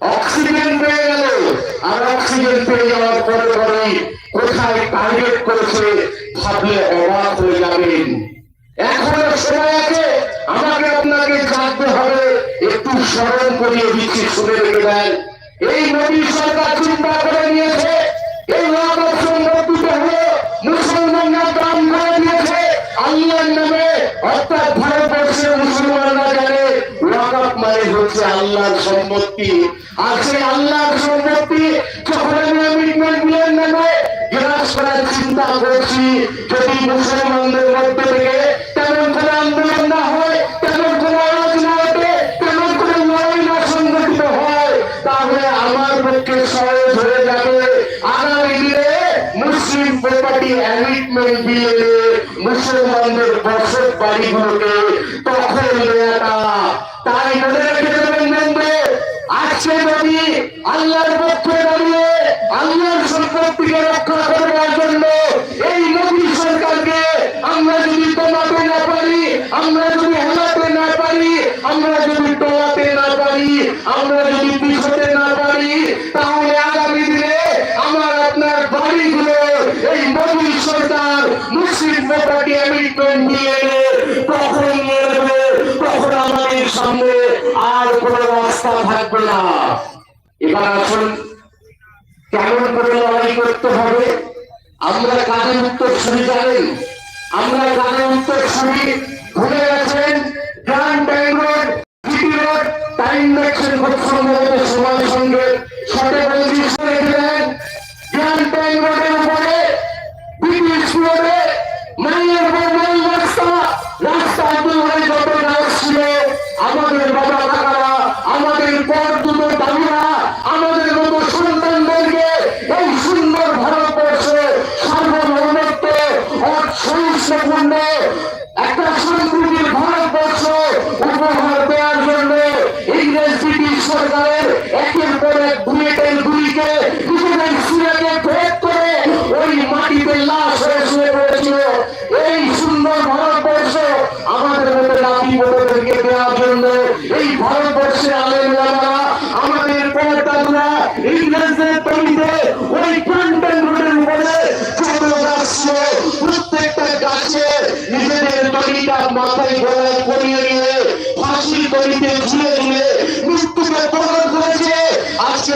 Oxygen পেয়ে গেল। আর oxygen পেয়ে যাওয়ার পরে পরেই কোথায় টার্গেট করেছে ভাবলে অবাক হয়ে যাবেন। এখনও সময় আছে, আমাকে আপনাকে জানতে হবে। একটু স্মরণ করিয়ে দিচ্ছি, শুনে রেখে দেন। এই নবী সরকার চিন্তা করে নিয়েছে, এই ওয়াকফ সম্পত্তিতে হলো মুসলমানরা দান করে দিয়েছে আল্লাহর নামে অর্থাৎ ভারতবর্ষের মুসলমানরা মানে হচ্ছে আল্লাহর সম্পত্তি আর সেই আল্লাহর সম্পত্তি যখন আমি অ্যামিটমেন্ট বিলের নামে গ্রাস করার চিন্তা করছি, যদি মুসলমানদের মধ্যে থেকে তেমন কোনো আন্দোলন না হয়, তেমন কোনো আওয়াজ না ওঠে, তেমন কোনো লড়াই না সংগঠিত হয়, তাহলে আমার পক্ষে সহজ হয়ে যাবে। আগামী দিনে মুসলিম প্রপার্টি অ্যামিটমেন্ট বিলে মুসলমানদের বসত বাড়িগুলোকে তখন নেওয়াটা তাই মনে রেখে দেবেন বন্ধু আজকে যদি আল্লাহর পক্ষে দাঁড়িয়ে আল্লাহর সম্পত্তিকে রক্ষা করবার জন্য এই মোদী সরকারকে আমরা যদি কমাতে না পারি, আমরা যদি হেলাতে না পারি, আমরা যদি টলাতে না পারি, আমরা যদি পিছতে না পারি, তাহলে আগামী দিনে আমার আপনার বাড়িগুলো এই মোদী সরকার মুসলিম প্রপার্টি অ্যামিটমেন্ট দিয়ে তখন তখন আমাদের সামনে আর কোনো রাস্তা থাকবে না। এবার আসুন, কেমন করে লড়াই করতে হবে? আমরা কাজের উত্তর শুনি জানেন? আমরা কাজের উত্তর শুনি ভুলে গেছেন? Grand bank road road, time দেখছেন সম্ভবত সময়ের সঙ্গে? সাথে বন্ধু শুনে দিলেন। গ্রান্ড ব্যাংক রোডের উপরে, ব্রিটিশ রোডে বর্মাই রাস্তা রাস্তা দুই যত গাছ ছিল আমাদের বাবা কাকারা আমাদের পর দুটো দাবিরা আমাদের মতো সন্তানদেরকে এই সুন্দর ভারতবর্ষে সার্বভৌমত্ব সহিষ্ণুপূর্ণ একটা সমৃদ্ধির ভারতবর্ষ উপহার দেওয়ার জন্য ইংরেজ ব্রিটিশ সরকারের একের পর এক বুলেটের গুলিকে নিজেদের সিরাকে ভেদ করে ওই মাটিতে লাশ হয়ে শুয়ে পড়েছিল এই সুন্দর ভারতবর্ষ আমাদের মতো জাতি মতদেরকে দেওয়ার জন্য এই ভারতবর্ষে আলেন আমাদের পর্দাদুরা ইংরেজদের তৈরিতে ওই প্লান্টেন রোডের উপরে ছোট গাছ প্রত্যেকটা গাছে নিজেদের তৈরিটা মাথায় গলায় পরিয়ে নিয়ে ফাঁসির তৈরিতে ঝুলে ঝুলে মৃত্যুকে প্রকট করেছে। আজকে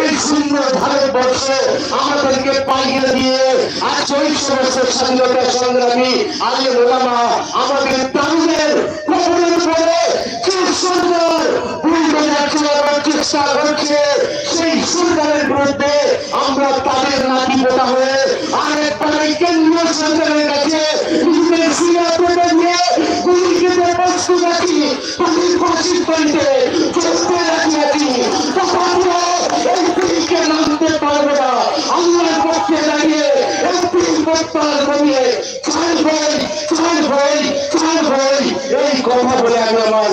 এই আমাদেরকে পাইয়ে দিয়ে আজ ওই সমস্ত সংগ্রামী আমাদের সুন্দর বুলডোজার চালানোর চেষ্টা করছে। সেই সরকারের বিরুদ্ধে আমরা তাদের নাতি পোতা হয়ে আরেকবার এই কেন্দ্রীয় সরকারের কাছে নিজেদের সিরা পেটে দিয়ে গুলি খেতে প্রস্তুত আছি। তাদের ফাঁসির তৈরিতে চলতে রাখি আছি। তথাপিও এই দিকে নামতে পারবে না। আল্লাহর পক্ষে দাঁড়িয়ে এই দিন প্রত্যাহার করিয়ে চার ভাই চার ভাই, চার এই কথা বলে আমি আমার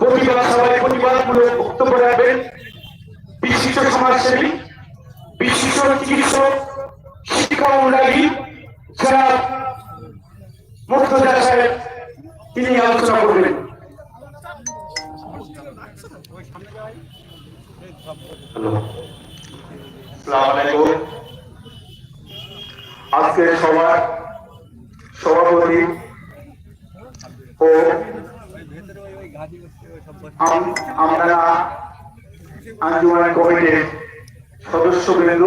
প্রতিবাদ সবাই প্রতিবাদমূলক বক্তব্য রাখবেন। বিশিষ্ট সমাজসেবী, বিশিষ্ট চিকিৎসক শিক্ষা অনুরাগী যারা মুক্তদা সাহেব, তিনি আলোচনা করবেন। আজকের সভার সভাপতি ও আমরা আঞ্জুমান কমিটির সদস্যবৃন্দ,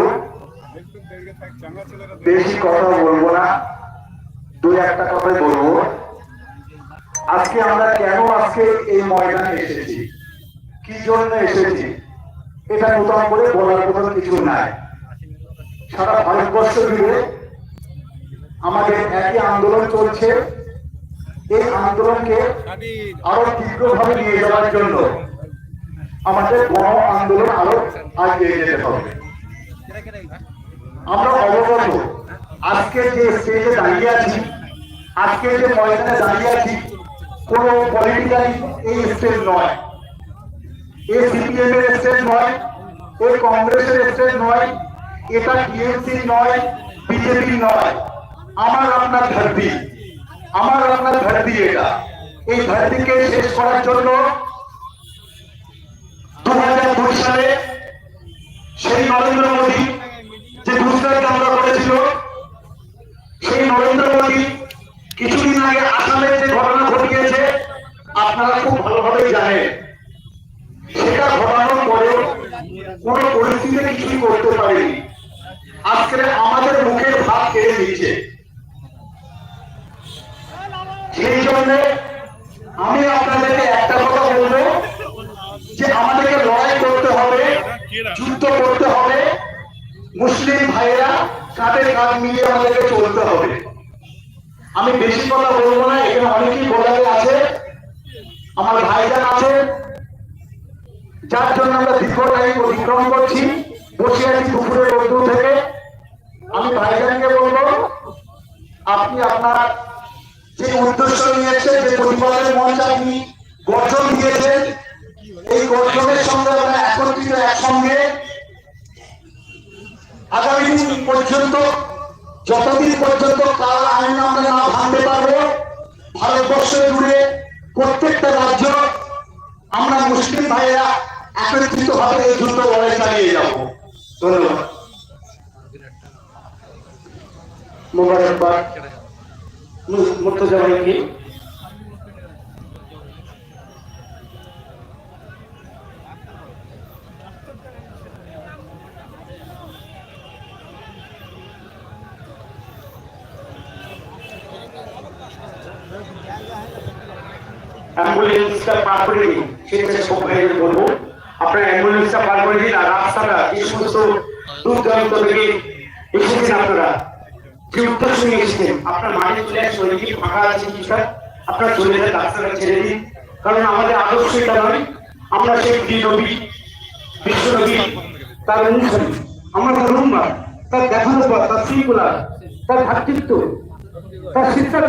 বেশি কথা বলব না, দুই একটা কথাই বলব। আজকে আমরা কেন আজকে এই ময়দানে এসেছি? কি জন্য এসেছি? এটা নতুন করে বলার কোনো কিছু নাই। সারা ভারতবর্ষ জুড়ে আমাদের একই আন্দোলন চলছে। এই আন্দোলনকে আরও তীব্রভাবে নিয়ে যাওয়ার জন্য আমাদের গণ আন্দোলন আরও আগিয়ে যেতে হবে। আমরা অবগত, আজকে যে স্টেজে দাঁড়িয়ে আছি, আজকে যে ময়দানে দাঁড়িয়ে আছি, কোন পলিটিক্যাল এই স্টেজ নয়। এ সিপিএম এর স্টেজ নয়, এ কংগ্রেসের স্টেজ নয়, এটা টিএমসি নয় বিজেপি নয়। আমার আপনার ধরতি। আমার আপনার ধরতি এটা। এই ধরতিকে শেষ করার জন্য দু হাজার দুই সালে সেই নরেন্দ্র মোদী যে গুজরাট হামলা করেছিল চলতে হবে। আমি বেশি কথা বলব না, এখানে অনেকেই বলারে আছে, আমার ভাইজান আছে। যার জন্য আমরা দীর্ঘ অতিক্রম করছি বসে আছি দুপুরের রোদ্দু থেকে। আমি ভাইজানকে বলব, আপনি আপনার যে উদ্দেশ্য নিয়েছেন, যে প্রতিবাদের মঞ্চ আপনি গঠন দিয়েছেন, এই গঠনের সঙ্গে আমরা একত্রিত একসঙ্গে আগামী দিন পর্যন্ত যতদিন পর্যন্ত কাল আইন আমরা না ভাঙতে পারব ভারতবর্ষ জুড়ে প্রত্যেকটা রাজ্য, আমরা মুসলিম ভাইয়েরা একত্রিত ভাবে এই যুদ্ধ লড়াই চালিয়ে যাব। ধন্যবাদ। মোবারকবাদ। মুর্তজা ভাইকে অ্যাম্বুলেন্সটা পার করে দিন। সেটা সব ভাইদের বলব, আপনার অ্যাম্বুলেন্সটা পার করে দিন আর রাস্তাটা এই সমস্ত দূর থেকে এসেছেন আপনারা, যে উদ্দেশ্য নিয়ে এসেছেন, আপনার মাঠে চলে আসে, ওই ফাঁকা আছে কিছুটা আপনারা চলে যান, রাস্তাটা ছেড়ে দিন। কারণ আমাদের আদর্শ এটা নয়, আমরা সেই নবী, বিশ্ব নবী, তার অনুসারী। আমরা তার উম্মা তার দেখানোর তার শৃঙ্খলা, তার ভাতৃত্ব তার শিক্ষা